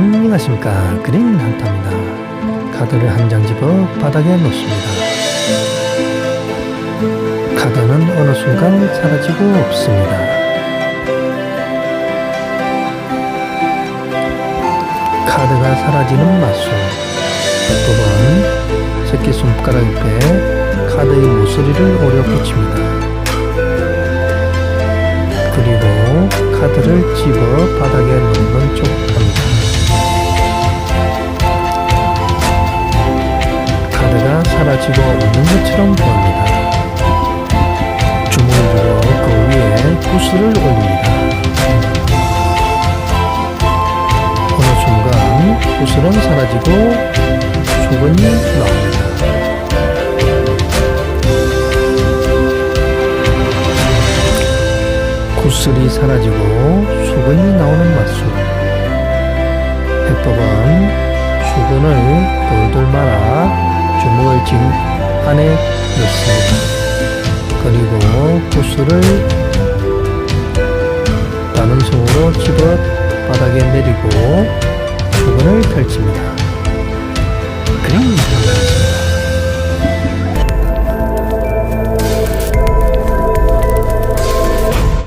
안녕하십니까. 그린 한타입니다. 카드를 한 장 집어 바닥에 놓습니다. 카드는 어느 순간 사라지고 없습니다. 카드가 사라지는 맛수. 또는 새끼손가락 옆에 카드의 모서리를 오려 붙입니다. 그리고 카드를 집어 바닥에 놓는 쪽 가 사라지고 없는 것처럼 보입니다. 주문을 주고 그 위에 구슬을 올립니다. 어느 순간 구슬은 사라지고 수건이 나옵니다. 구슬이 사라지고 수건이 나오는 맛수. 해법은 수건을 돌돌 말아 주먹을 진 안에 넣습니다. 그리고 구슬을 다른 손으로 집어 바닥에 내리고 수건을 펼칩니다.